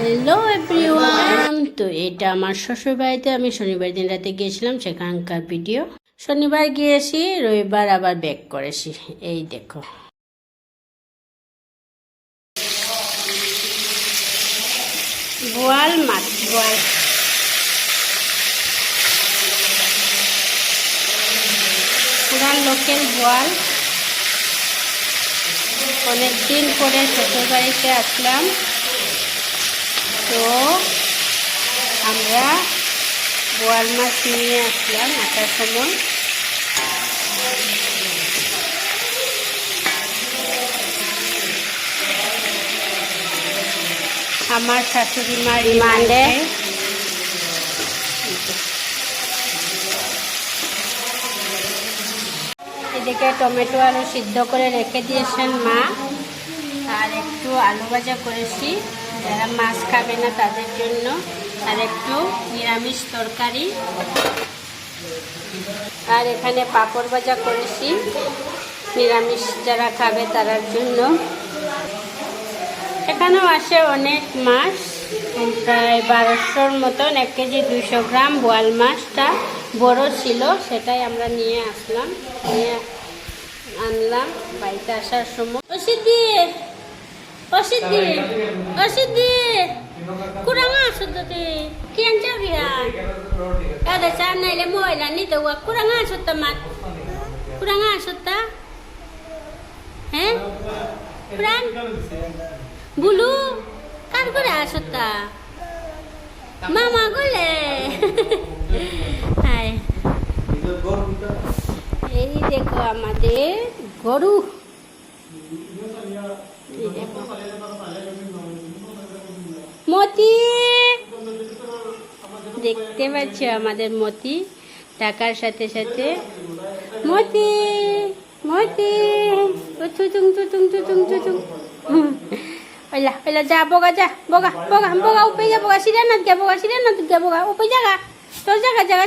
Hello everyone তো এটা আমার শ্বশুর বাড়িতে আমি শনিবার দিন রাতে গিয়েছিলাম, সেখানকার ভিডিও শনিবার গিয়েছি, রবিবার আবার ব্যাক করেছি। এই দেখো। বোয়াল মাছ বোয়াল পুরান লোকেল বোয়াল অনেকদিন পরে শ্বশুর বাড়িতে আসলাম। তো আমরা বোয়াল মাছ নিয়ে আসলাম আসার সময়। আমার শাশুড়ি মা রিমান্ডে এদিকে টমেটো আলু সিদ্ধ করে রেখে দিয়েছেন মা। আর একটু আলু ভাজা করেছি। যারা মাছ খাবে না তাদের জন্য। আর একটু নিরামিষ তরকারি। আর এখানে পাঁপড় ভাজা করেছি। নিরামিষ যারা খাবে তারার জন্য। এখানেও আসে অনেক মাছ। প্রায় বারোশোর মতন, এক কেজি দুশো গ্রাম বোয়াল মাছটা। বড় ছিল, সেটাই আমরা নিয়ে আসলাম। নিয়ে আনলাম, বাড়িতে আসার সময়। অসিদ্ধি অসিদ্ধি অসিদ্ধি কুরাঙা আসতে কি আনছা বিয়া? কাদা চা নাইলে মহিলা নিতে ওয়া হ্যাঁ বুলু? কার মামা গলে হায় এই দেখো আমাদের গরু। মতি! দেখতে পাচ্ছ আমাদের মতি, টাকার সাথে সাথে। মতি! মতি! ওইলা যা, বগা যা, বগা বগা বগা উপে যা, বগা সিরে নাথ গে বগা সিরে নাথ গে বগা উপে জাগা তোর জাগা জাগা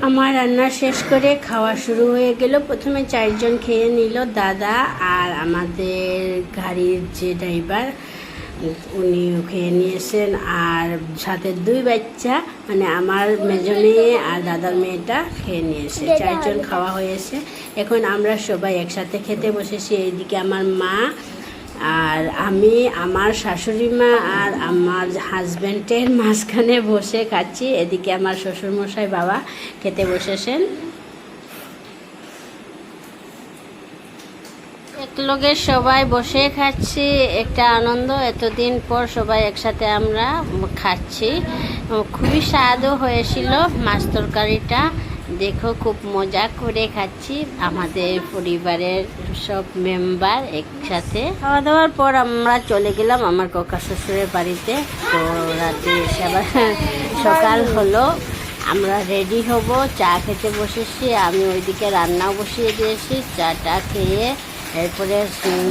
আমার রান্না শেষ করে খাওয়া শুরু হয়ে গেল। প্রথমে চারজন খেয়ে নিল দাদা আর আমাদের গাড়ির যে ড্রাইভার উনিও খেয়ে নিয়েছেন। আর সাথে দুই বাচ্চা মানে আমার মেজ মেয়ে আর দাদার মেয়েটা খেয়ে নিয়েছে। চারজন খাওয়া হয়েছে। এখন আমরা সবাই একসাথে খেতে বসেছি। এইদিকে আমার মা আর আমি আমার শাশুড়ি মা আর আমার হাজব্যান্ডের মাঝখানে বসে খাচ্ছি। এদিকে আমার শ্বশুরমশাই বাবা খেতে বসেছেন। একলগে সবাই বসে খাচ্ছি, একটা আনন্দ। এতদিন পর সবাই একসাথে আমরা খাচ্ছি। খুবই স্বাদও হয়েছিল মাছ তরকারিটা। দেখো, খুব মজা করে খাচ্ছি আমাদের পরিবারের সব মেম্বার একসাথে। খাওয়া দাওয়ার পর আমরা চলে গেলাম আমার কক্কা শ্বশুরের বাড়িতে। তো রাতে এসে সকাল হলো, আমরা রেডি হব, চা খেতে বসেছি, আমি ওইদিকে রান্নাও বসিয়ে দিয়েছি, চাটা খেয়ে এরপরে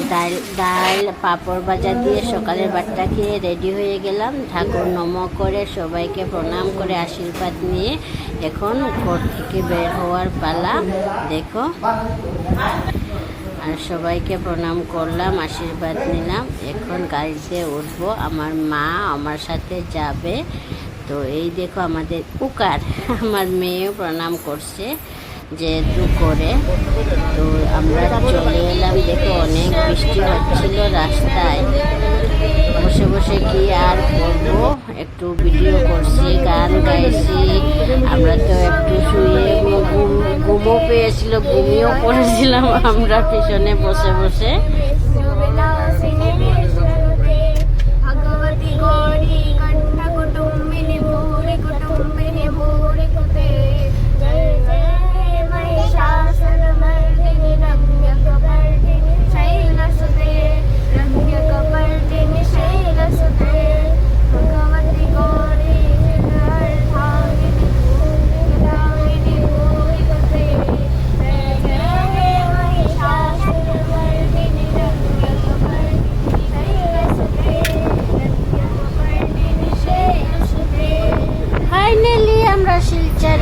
ডাল ডাল, পাঁপড় ভাজা দিয়ে সকালের বাটটা খেয়ে রেডি হয়ে গেলাম। ঠাকুর নম করে সবাইকে প্রণাম করে আশীর্বাদ নিয়ে এখন ঘর থেকে বের হওয়ার পালা। দেখো। আর সবাইকে প্রণাম করলাম, আশীর্বাদ নিলাম। এখন গাড়িতে উঠবো। আমার মা আমার সাথে যাবে। তো এই দেখো আমাদের উকার আমার মেয়েও প্রণাম করছে। যেহেতু করে, তো আমরা চলে এলাম। দেখে, অনেক বৃষ্টি হচ্ছিল রাস্তায়। বসে বসে কি আর করব? একটু ভিডিও করছি, গান গাইছি। আমরা তো একটু শুয়ে ঘুমও পেয়েছিল, ঘুমিয়েও পড়েছিলাম। আমরা পিছনে বসে বসে। ভগবতী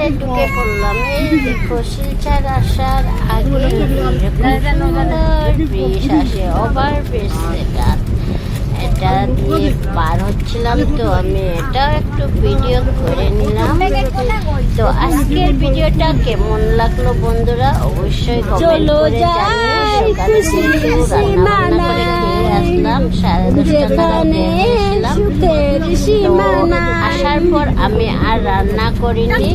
শিলচারে ঢুকে পড়লাম। এই দেখো শিলচার আসার আগে ব্রিজ আসে ওভার ব্রিজ এটা এটা দিয়ে পার হচ্ছিলাম তো আমি এটাও একটু ভিডিও করে নিলাম। তো আজকের ভিডিওটা কেমন লাগল বন্ধুরা? অবশ্যই কমেন্ট চলো করে যাই, জানিয়ে সকালে রান্না করে আসলাম সাড়ে দশটা আসার পর আমি আর রান্না করিনি।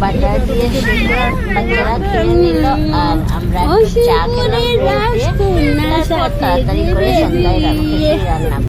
বাটার দিয়ে বাচ্চারা খেয়ে নিল। আর আমরা চা খেলাম তাড়াতাড়ি করে সন্ধ্যায় রান্না